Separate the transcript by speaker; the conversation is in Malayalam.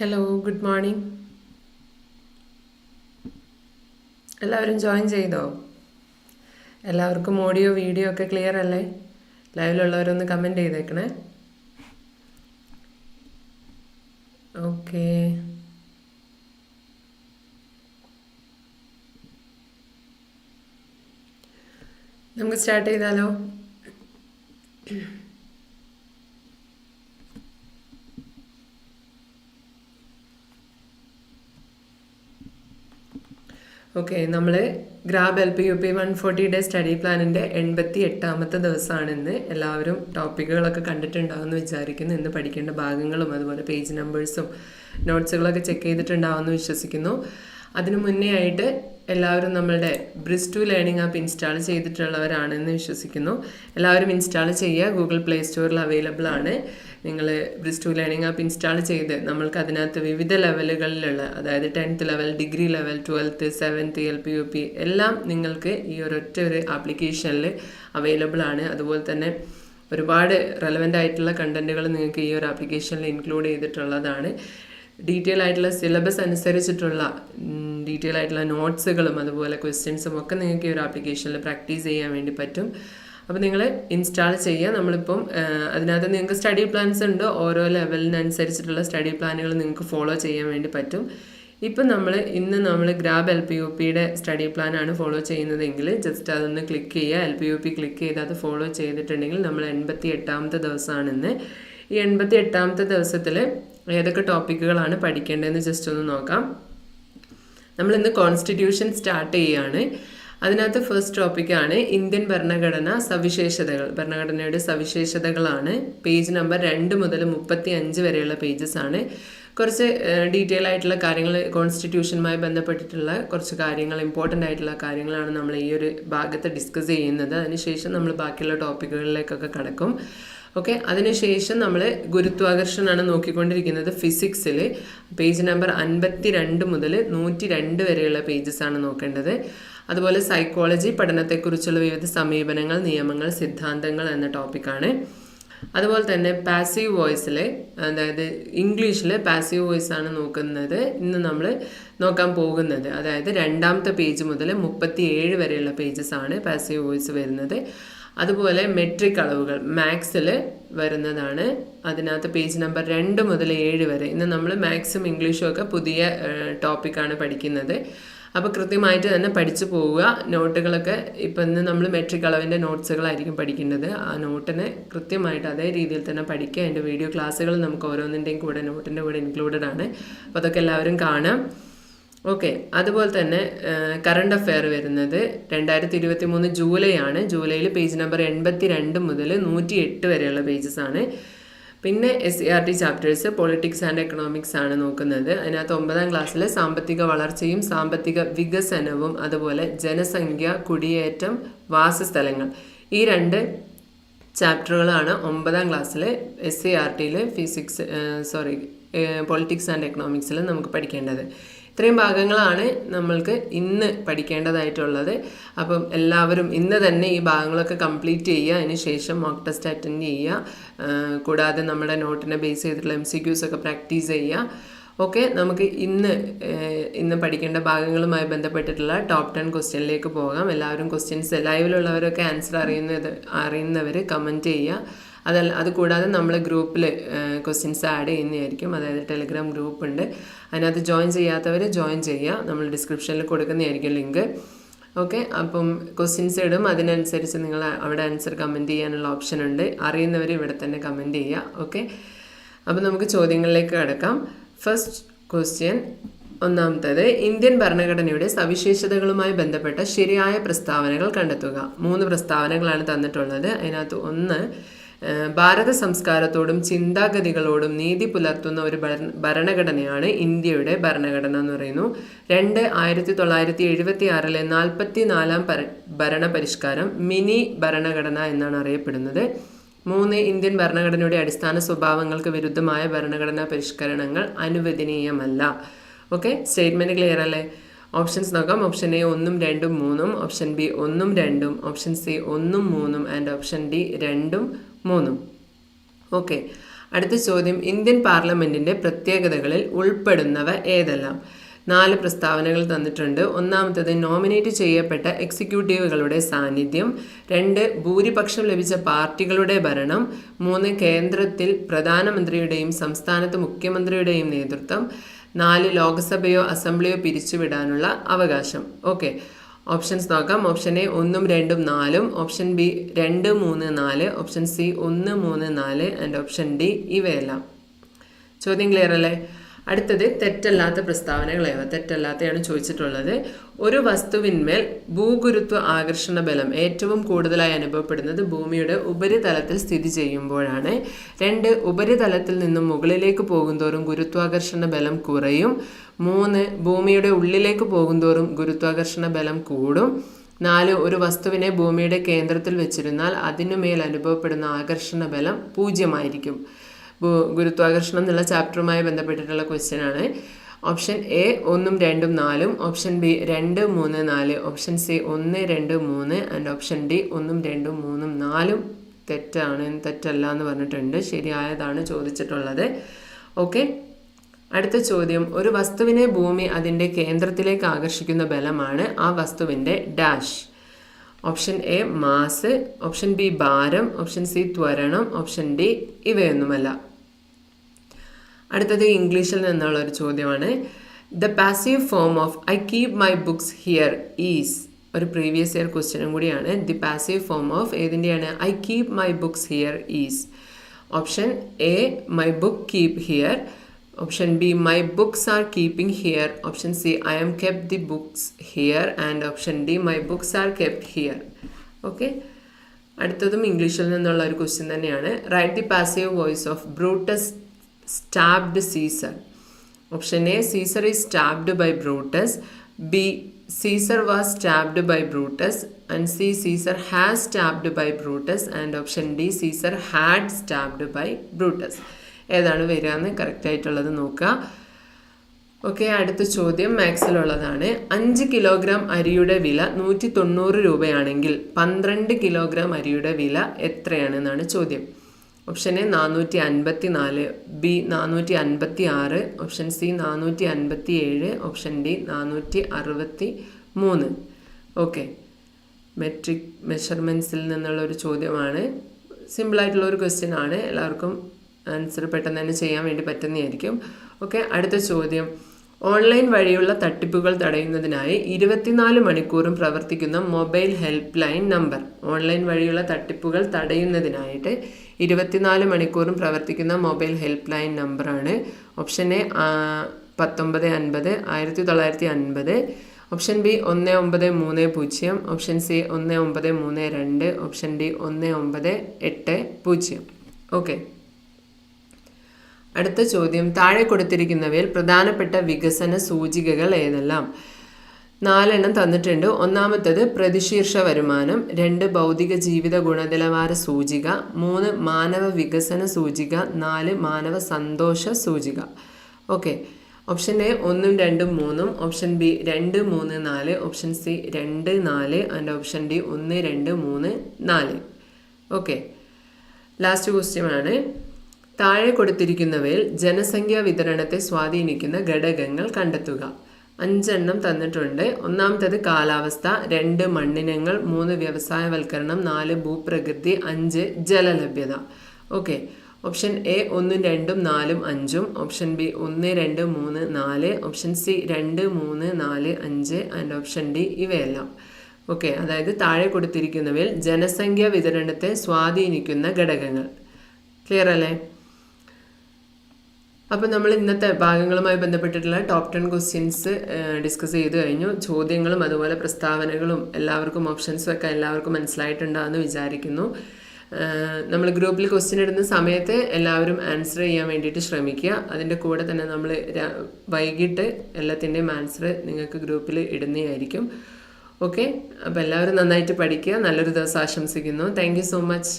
Speaker 1: ഹലോ ഗുഡ് മോർണിംഗ് എല്ലാവരും ജോയിൻ ചെയ്തോ? എല്ലാവർക്കും ഓഡിയോ വീഡിയോ ഒക്കെ ക്ലിയർ അല്ലേ? ലൈവിലുള്ളവരൊന്ന് കമന്റ് ചെയ്തേക്കണേ. ഓക്കേ നമുക്ക് സ്റ്റാർട്ട് ചെയ്താലോ? ഓക്കെ നമ്മൾ Grab L P U P one forty day study പ്ലാനിന്റെ എൺപത്തി എട്ടാമത്തെ ദിവസമാണ് ഇന്ന്. എല്ലാവരും ടോപ്പിക്കുകളൊക്കെ കണ്ടിട്ടുണ്ടാവുമെന്ന് വിചാരിക്കുന്നു. ഇന്ന് പഠിക്കേണ്ട ഭാഗങ്ങളും അതുപോലെ പേജ് നമ്പേഴ്സും നോട്ട്സുകളൊക്കെ ചെക്ക് ചെയ്തിട്ടുണ്ടാവുമെന്ന് വിശ്വസിക്കുന്നു. അതിനു മുന്നേ ആയിട്ട് എല്ലാവരും നമ്മളുടെ ബ്രിസ്റ്റു ലേണിംഗ് ആപ്പ് ഇൻസ്റ്റാൾ ചെയ്തിട്ടുള്ളവരാണെന്ന് വിശ്വസിക്കുന്നു. എല്ലാവരും ഇൻസ്റ്റാൾ ചെയ്യുക. ഗൂഗിൾ പ്ലേ സ്റ്റോറിൽ അവൈലബിൾ ആണ്. നിങ്ങൾ ബ്രിസ്റ്റു ലേണിംഗ് ആപ്പ് ഇൻസ്റ്റാൾ ചെയ്ത് നമ്മൾക്ക് അതിനകത്ത് വിവിധ ലെവലുകളിലുള്ള അതായത് tenth level degree level twelfth seventh L P U P എല്ലാം നിങ്ങൾക്ക് ഈ ഒരൊറ്റ ഒരു ആപ്ലിക്കേഷനിൽ അവൈലബിൾ ആണ്. അതുപോലെ തന്നെ ഒരുപാട് റെലവന്റ് ആയിട്ടുള്ള കണ്ടന്റുകൾ നിങ്ങൾക്ക് ഈ ഒരു ആപ്ലിക്കേഷനിൽ ഇൻക്ലൂഡ് ചെയ്തിട്ടുള്ളതാണ്. ഡീറ്റെയിൽ ആയിട്ടുള്ള സിലബസ് അനുസരിച്ചിട്ടുള്ള ഡീറ്റെയിൽ ആയിട്ടുള്ള നോട്ട്സുകളും അതുപോലെ ക്വസ്റ്റ്യൻസും ഒക്കെ നിങ്ങൾക്ക് ഈ ഒരു ആപ്ലിക്കേഷനിൽ പ്രാക്ടീസ് ചെയ്യാൻ വേണ്ടി പറ്റും. അപ്പോൾ നിങ്ങൾ ഇൻസ്റ്റാൾ ചെയ്യുക. നമ്മളിപ്പം അതിനകത്ത് നിങ്ങൾക്ക് സ്റ്റഡി പ്ലാൻസ് ഉണ്ട്. ഓരോ ലെവലിനനുസരിച്ചിട്ടുള്ള സ്റ്റഡി പ്ലാനുകൾ നിങ്ങൾക്ക് ഫോളോ ചെയ്യാൻ വേണ്ടി പറ്റും. ഇപ്പം നമ്മൾ ഇന്ന് നമ്മൾ ഗ്രാബ് എൽ പി യു പിയുടെ സ്റ്റഡി പ്ലാനാണ് ഫോളോ ചെയ്യുന്നതെങ്കിൽ ജസ്റ്റ് അതൊന്ന് ക്ലിക്ക് ചെയ്യുക. L P U P click ചെയ്ത് അത് ഫോളോ ചെയ്തിട്ടുണ്ടെങ്കിൽ നമ്മൾ എൺപത്തി എട്ടാമത്തെ ദിവസമാണെന്ന് ഈ എൺപത്തി എട്ടാമത്തെ ദിവസത്തിൽ ഏതൊക്കെ ടോപ്പിക്കുകളാണ് പഠിക്കേണ്ടതെന്ന് ജസ്റ്റ് ഒന്ന് നോക്കാം. നമ്മൾ ഇന്ന് കോൺസ്റ്റിറ്റ്യൂഷൻ സ്റ്റാർട്ട് ചെയ്യുകയാണ് അതിനകത്ത് ഫസ്റ്റ് ടോപ്പിക്കാണ് ഇന്ത്യൻ ഭരണഘടന സവിശേഷതകൾ. ഭരണഘടനയുടെ സവിശേഷതകളാണ്. പേജ് നമ്പർ രണ്ട് മുതൽ മുപ്പത്തി അഞ്ച് വരെയുള്ള പേജസ് ആണ്. കുറച്ച് ഡീറ്റെയിൽ ആയിട്ടുള്ള കാര്യങ്ങൾ കോൺസ്റ്റിറ്റ്യൂഷനുമായി ബന്ധപ്പെട്ടിട്ടുള്ള കുറച്ച് കാര്യങ്ങൾ ഇമ്പോർട്ടന്റ് ആയിട്ടുള്ള കാര്യങ്ങളാണ് നമ്മൾ ഈ ഒരു ഭാഗത്ത് ഡിസ്കസ് ചെയ്യുന്നത്. അതിനുശേഷം നമ്മൾ ബാക്കിയുള്ള ടോപ്പിക്കുകളിലേക്കൊക്കെ കടക്കും. ഓക്കെ അതിനുശേഷം നമ്മൾ ഗുരുത്വാകർഷണമാണ് നോക്കിക്കൊണ്ടിരിക്കുന്നത് ഫിസിക്സിൽ പേജ് നമ്പർ അൻപത്തി രണ്ട് മുതൽ നൂറ്റി രണ്ട് വരെയുള്ള പേജസ് ആണ് നോക്കേണ്ടത്. അതുപോലെ സൈക്കോളജി പഠനത്തെക്കുറിച്ചുള്ള വിവിധ സമീപനങ്ങൾ നിയമങ്ങൾ സിദ്ധാന്തങ്ങൾ എന്ന ടോപ്പിക്കാണ് അതുപോലെ തന്നെ പാസീവ് വോയിസിൽ അതായത് ഇംഗ്ലീഷിൽ പാസീവ് വോയിസ് ആണ് നോക്കുന്നത് ഇന്ന് നമ്മൾ നോക്കാൻ പോകുന്നത്. അതായത് രണ്ടാമത്തെ പേജ് മുതൽ മുപ്പത്തി ഏഴ് വരെയുള്ള പേജസ് ആണ് പാസീവ് വോയിസ് വരുന്നത്. അതുപോലെ മെട്രിക് അളവുകൾ മാത്സിൽ വരുന്നതാണ്. അതിനകത്ത് പേജ് നമ്പർ രണ്ട് മുതൽ ഏഴ് വരെ. ഇന്ന് നമ്മൾ മാത്സും ഇംഗ്ലീഷും ഒക്കെ പുതിയ ടോപ്പിക്കാണ് പഠിക്കുന്നത്. അപ്പോൾ കൃത്യമായിട്ട് തന്നെ പഠിച്ചു പോവുക. നോട്ടുകളൊക്കെ ഇപ്പം ഇന്ന് നമ്മൾ മെട്രിക് അളവിന്റെ നോട്ട്സുകളായിരിക്കും പഠിക്കേണ്ടത് ആ നോട്ടിനെ കൃത്യമായിട്ട് അതേ രീതിയിൽ തന്നെ പഠിക്കുക. എന്റെ വീഡിയോ ക്ലാസ്സുകൾ നമുക്ക് ഓരോന്നിന്റെയും കൂടെ നോട്ടിന്റെ കൂടെ ഇൻക്ലൂഡഡ് ആണ്. അപ്പോൾ അതൊക്കെ എല്ലാവരും കാണാം. ഓക്കെ അതുപോലെ തന്നെ കറണ്ട് അഫെയർ വരുന്നത് രണ്ടായിരത്തി ഇരുപത്തി മൂന്ന് ജൂലൈ ആണ്. ജൂലൈയിൽ പേജ് നമ്പർ എൺപത്തി രണ്ട് മുതൽ നൂറ്റി എട്ട് വരെയുള്ള പേജസ് ആണ്. പിന്നെ S C R T chapters politics and economics ആണ് നോക്കുന്നത്. അതിനകത്ത് ഒമ്പതാം ക്ലാസ്സിലെ സാമ്പത്തിക വളർച്ചയും സാമ്പത്തിക വികസനവും അതുപോലെ ജനസംഖ്യ കുടിയേറ്റം വാസസ്ഥലങ്ങൾ. ഈ രണ്ട് ചാപ്റ്ററുകളാണ് ഒമ്പതാം ക്ലാസ്സിൽ എസ് സി ആർ ടിയിൽ ഫിസിക്സ് സോറി പൊളിറ്റിക്സ് ആൻഡ് എക്കണോമിക്സിൽ നമുക്ക് പഠിക്കേണ്ടത്. ഇത്രയും ഭാഗങ്ങളാണ് നമ്മൾക്ക് ഇന്ന് പഠിക്കേണ്ടതായിട്ടുള്ളത്. അപ്പം എല്ലാവരും ഇന്ന് തന്നെ ഈ ഭാഗങ്ങളൊക്കെ കംപ്ലീറ്റ് ചെയ്യുക അതിന് ശേഷം മോക്ക് ടെസ്റ്റ് അറ്റൻഡ് ചെയ്യുക കൂടാതെ നമ്മുടെ നോട്ടിനെ ബേസ് ചെയ്തിട്ടുള്ള എം സി ക്യൂസ് ഒക്കെ പ്രാക്ടീസ് ചെയ്യുക. ഓക്കെ നമുക്ക് ഇന്ന് ഇന്ന് പഠിക്കേണ്ട ഭാഗങ്ങളുമായി ബന്ധപ്പെട്ടിട്ടുള്ള ടോപ്പ് ടെൻ ക്വസ്റ്റ്യനിലേക്ക് പോകാം. എല്ലാവരും ക്വസ്റ്റ്യൻസ് ലൈവിലുള്ളവരൊക്കെ ആൻസർ അറിയുന്നത് അറിയുന്നവർ കമന്റ് ചെയ്യുക. അതല്ല അതുകൂടാതെ നമ്മൾ ഗ്രൂപ്പിൽ ക്വസ്റ്റ്യൻസ് ആഡ് ചെയ്യുന്നതായിരിക്കും. അതായത് ടെലിഗ്രാം ഗ്രൂപ്പ് ഉണ്ട് അതിനകത്ത് ജോയിൻ ചെയ്യാത്തവർ ജോയിൻ ചെയ്യുക. നമ്മൾ ഡിസ്ക്രിപ്ഷനിൽ കൊടുക്കുന്നതായിരിക്കും ലിങ്ക് ഓക്കെ അപ്പം ക്വസ്റ്റ്യൻസ് ഇടും. അതിനനുസരിച്ച് നിങ്ങൾ അവിടെ ആൻസർ കമന്റ് ചെയ്യാനുള്ള ഓപ്ഷൻ ഉണ്ട്. അറിയുന്നവർ ഇവിടെ തന്നെ കമന്റ് ചെയ്യുക. ഓക്കെ അപ്പം നമുക്ക് ചോദ്യങ്ങളിലേക്ക് കിടക്കാം. ഫസ്റ്റ് ക്വസ്റ്റ്യൻ ഒന്നാമത്തത് ഇന്ത്യൻ ഭരണഘടനയുടെ സവിശേഷതകളുമായി ബന്ധപ്പെട്ട ശരിയായ പ്രസ്താവനകൾ കണ്ടെത്തുക. മൂന്ന് പ്രസ്താവനകളാണ് തന്നിട്ടുള്ളത്. അതിനകത്ത് ഒന്ന് ഭാരത സംസ്കാരത്തോടും ചിന്താഗതികളോടും നീതി പുലർത്തുന്ന ഒരു ഭരണഘടനയാണ് ഇന്ത്യയുടെ ഭരണഘടന എന്ന് പറയുന്നു. രണ്ട് ആയിരത്തി തൊള്ളായിരത്തി എഴുപത്തി ആറിലെ നാൽപ്പത്തി നാലാം ഭരണ പരിഷ്കാരം മിനി ഭരണഘടന എന്നാണ് അറിയപ്പെടുന്നത്. മൂന്ന് ഇന്ത്യൻ ഭരണഘടനയുടെ അടിസ്ഥാന സ്വഭാവങ്ങൾക്ക് വിരുദ്ധമായ ഭരണഘടനാ പരിഷ്കരണങ്ങൾ അനുവദനീയമല്ല. ഓക്കെ സ്റ്റേറ്റ്മെന്റ് ക്ലിയർ അല്ലേ? ഓപ്ഷൻസ് നോക്കാം. ഓപ്ഷൻ എ ഒന്നും രണ്ടും മൂന്നും ഓപ്ഷൻ ബി ഒന്നും രണ്ടും ഓപ്ഷൻ സി ഒന്നും മൂന്നും ആൻഡ് ഓപ്ഷൻ ഡി രണ്ടും മൂന്നും. ഓക്കെ. അടുത്ത ചോദ്യം. ഇന്ത്യൻ പാർലമെന്റിന്റെ പ്രത്യേകതകളിൽ ഉൾപ്പെടുന്നവ ഏതെല്ലാം? നാല് പ്രസ്താവനകൾ തന്നിട്ടുണ്ട്. ഒന്നാമത്തത് നോമിനേറ്റ് ചെയ്യപ്പെട്ട എക്സിക്യൂട്ടീവുകളുടെ സാന്നിധ്യം. രണ്ട് ഭൂരിപക്ഷം ലഭിച്ച പാർട്ടികളുടെ ഭരണം. മൂന്ന് കേന്ദ്രത്തിൽ പ്രധാനമന്ത്രിയുടെയും സംസ്ഥാനത്ത് മുഖ്യമന്ത്രിയുടെയും നേതൃത്വം. നാല് ലോക്സഭയോ അസംബ്ലിയോ പിരിച്ചുവിടാനുള്ള അവകാശം. ഓക്കെ. ഓപ്ഷൻസ് നോക്കാം. ഓപ്ഷൻ എ ഒന്നും രണ്ടും നാലും. ഓപ്ഷൻ ബി രണ്ട് മൂന്ന് നാല്. ഓപ്ഷൻ സി ഒന്ന് മൂന്ന് നാല്. ആൻഡ് ഓപ്ഷൻ ഡി ഇവയെല്ലാം. ചോദ്യം ക്ലിയർ അല്ലേ? അടുത്തത് തെറ്റല്ലാത്ത പ്രസ്താവനകളേവ. തെറ്റല്ലാത്തയാണ് ചോദിച്ചിട്ടുള്ളത്. ഒരു വസ്തുവിന്മേൽ ഭൂഗുരുത്വ ആകർഷണ ബലം ഏറ്റവും കൂടുതലായി അനുഭവപ്പെടുന്നത് ഭൂമിയുടെ ഉപരിതലത്തിൽ സ്ഥിതി ചെയ്യുമ്പോഴാണ്. രണ്ട് ഉപരിതലത്തിൽ നിന്നും മുകളിലേക്ക് പോകുന്തോറും ഗുരുത്വാകർഷണ ബലം കുറയും. മൂന്ന് ഭൂമിയുടെ ഉള്ളിലേക്ക് പോകുന്തോറും ഗുരുത്വാകർഷണ ബലം കൂടും. നാല് ഒരു വസ്തുവിനെ ഭൂമിയുടെ കേന്ദ്രത്തിൽ വെച്ചിരുന്നാൽ അതിനുമേൽ അനുഭവപ്പെടുന്ന ആകർഷണ ബലം പൂജ്യമായിരിക്കും. ഗുരുത്വാകർഷണം എന്നുള്ള ചാപ്റ്ററുമായി ബന്ധപ്പെട്ടിട്ടുള്ള ക്വസ്റ്റ്യൻ ആണ്. ഓപ്ഷൻ എ ഒന്നും രണ്ടും നാലും ഓപ്ഷൻ ബി രണ്ട് മൂന്ന് നാല് ഓപ്ഷൻ സി ഒന്ന് രണ്ട് മൂന്ന് ആൻഡ് ഓപ്ഷൻ ഡി ഒന്നും രണ്ടും മൂന്നും നാലും തെറ്റാണ് തെറ്റല്ല എന്ന് പറഞ്ഞിട്ടുണ്ട്. ശരിയായതാണ് ചോദിച്ചിട്ടുള്ളത്. ഓക്കെ അടുത്ത ചോദ്യം. ഒരു വസ്തുവിനെ ഭൂമി അതിന്റെ കേന്ദ്രത്തിലേക്ക് ആകർഷിക്കുന്ന ബലമാണ് ആ വസ്തുവിന്റെ dash. Option A mass option B ഭാരം ഓപ്ഷൻ സി ത്വരണം ഓപ്ഷൻ ഡി ഇവയൊന്നുമല്ല. അടുത്തത് ഇംഗ്ലീഷിൽ നിന്നുള്ള ഒരു ചോദ്യമാണ്. The passive form of I keep my books here is ഒരു പ്രീവിയസ് ഇയർ ക്വസ്റ്റ്യനും കൂടിയാണ്. The passive form of ഏതിന്റെയാണ്? I keep my books here is option A my book keep here option B my books are keeping here option C I am kept the books here and option D my books are kept here okay അടുത്തതും ഇംഗ്ലീഷിൽ നിന്നുള്ള ഒരു ക്വസ്റ്റ്യൻ തന്നെയാണ്. Right the passive voice of Brutus stabbed Caesar option A Caesar is stabbed by Brutus B Caesar was stabbed by Brutus and C Caesar has stabbed by Brutus and option D Caesar had stabbed by Brutus ഏതാണ് വരിക എന്ന് കറക്റ്റ് ആയിട്ടുള്ളത് നോക്കുക. ഓക്കെ അടുത്ത ചോദ്യം മാക്സിലുള്ളതാണ്. അഞ്ച് കിലോഗ്രാം അരിയുടെ വില നൂറ്റി തൊണ്ണൂറ് രൂപയാണെങ്കിൽ പന്ത്രണ്ട് കിലോഗ്രാം അരിയുടെ വില എത്രയാണെന്നാണ് ചോദ്യം. ഓപ്ഷൻ എ നാനൂറ്റി അൻപത്തി നാല് ബി നാനൂറ്റി അൻപത്തി ആറ് ഓപ്ഷൻ സി നാനൂറ്റി അൻപത്തി ഏഴ് ഓപ്ഷൻ ഡി നാനൂറ്റി അറുപത്തി മൂന്ന് ഓക്കെ മെട്രിക് മെഷർമെൻസിൽ നിന്നുള്ള ഒരു ചോദ്യമാണ്. സിമ്പിളായിട്ടുള്ള ഒരു ക്വസ്റ്റ്യൻ ആണ്. എല്ലാവർക്കും ആൻസർ പെട്ടെന്ന് തന്നെ ചെയ്യാൻ വേണ്ടി പറ്റുന്നതായിരിക്കും. ഓക്കെ അടുത്ത ചോദ്യം. ഓൺലൈൻ വഴിയുള്ള തട്ടിപ്പുകൾ തടയുന്നതിനായി ഇരുപത്തിനാല് മണിക്കൂറും പ്രവർത്തിക്കുന്ന mobile help line number. Online വഴിയുള്ള തട്ടിപ്പുകൾ തടയുന്നതിനായിട്ട് ഇരുപത്തിനാല് മണിക്കൂറും പ്രവർത്തിക്കുന്ന മൊബൈൽ ഹെൽപ്പ് ലൈൻ നമ്പറാണ്. ഓപ്ഷൻ എ പത്തൊമ്പത് അൻപത് ആയിരത്തി തൊള്ളായിരത്തി അൻപത്. ഓപ്ഷൻ ബി ഒന്ന് ഒമ്പത് മൂന്ന് പൂജ്യം. ഓപ്ഷൻ സി ഒന്ന് ഒമ്പത് മൂന്ന് രണ്ട്. ഓപ്ഷൻ ഡി ഒന്ന് ഒമ്പത് എട്ട് പൂജ്യം. ഓക്കെ. അടുത്ത ചോദ്യം. താഴെ കൊടുത്തിരിക്കുന്നവയിൽ പ്രധാനപ്പെട്ട വികസന സൂചികകൾ ഏതെല്ലാം? നാലെണ്ണം തന്നിട്ടുണ്ട്. ഒന്നാമത്തത് പ്രതിശീർഷ വരുമാനം രണ്ട് ഭൗതിക ജീവിത ഗുണനിലവാര സൂചിക മൂന്ന് മാനവ വികസന സൂചിക നാല് മാനവ സന്തോഷ സൂചിക. ഓക്കെ ഓപ്ഷൻ എ ഒന്നും രണ്ടും മൂന്നും ഓപ്ഷൻ ബി രണ്ട് മൂന്ന് നാല് ഓപ്ഷൻ സി രണ്ട് നാല് ആൻഡ് ഓപ്ഷൻ ഡി ഒന്ന് രണ്ട് മൂന്ന് നാല്. ഓക്കെ ലാസ്റ്റ് ക്വസ്റ്റ്യൻ ആണ്. താഴെ കൊടുത്തിരിക്കുന്നവയിൽ ജനസംഖ്യാ വിതരണത്തെ സ്വാധീനിക്കുന്ന ഘടകങ്ങൾ കണ്ടെത്തുക. അഞ്ചെണ്ണം തന്നിട്ടുണ്ട്. ഒന്നാമത്തേത് കാലാവസ്ഥ. രണ്ട് മണ്ണിനങ്ങൾ മൂന്ന് വ്യവസായവൽക്കരണം നാല് ഭൂപ്രകൃതി അഞ്ച് ജലലഭ്യത. ഓക്കെ. ഓപ്ഷൻ എ ഒന്നും രണ്ടും നാലും അഞ്ചും. ഓപ്ഷൻ ബി ഒന്ന് രണ്ട് മൂന്ന് നാല്. ഓപ്ഷൻ സി രണ്ട് മൂന്ന് നാല് അഞ്ച്. ആൻഡ് ഓപ്ഷൻ ഡി ഇവയെല്ലാം. ഓക്കെ. അതായത് താഴെ കൊടുത്തിരിക്കുന്നവയിൽ ജനസംഖ്യ വിതരണത്തെ സ്വാധീനിക്കുന്ന ഘടകങ്ങൾ. ക്ലിയർ അല്ലേ? അപ്പോൾ നമ്മൾ ഇന്നത്തെ ഭാഗങ്ങളുമായി ബന്ധപ്പെട്ടിട്ടുള്ള ടോപ്പ് ടെൻ ക്വസ്റ്റ്യൻസ് ഡിസ്കസ് ചെയ്ത് കഴിഞ്ഞു. ചോദ്യങ്ങളും അതുപോലെ പ്രസ്താവനകളും എല്ലാവർക്കും ഓപ്ഷൻസും ഒക്കെ എല്ലാവർക്കും മനസ്സിലായിട്ടുണ്ടാകുമെന്ന് വിചാരിക്കുന്നു. നമ്മൾ ഗ്രൂപ്പിൽ ക്വസ്റ്റ്യൻ ഇടുന്ന സമയത്ത് എല്ലാവരും ആൻസർ ചെയ്യാൻ വേണ്ടിയിട്ട് ശ്രമിക്കുക. അതിന്റെ കൂടെ തന്നെ നമ്മൾ വൈകിട്ട് എല്ലാത്തിന്റെയും ആൻസർ നിങ്ങൾക്ക് ഗ്രൂപ്പിൽ ഇടുന്നതായിരിക്കും. ഓക്കെ അപ്പോൾ എല്ലാവരും നന്നായിട്ട് പഠിക്കുക. നല്ലൊരു ദിവസം ആശംസിക്കുന്നു. Thank so much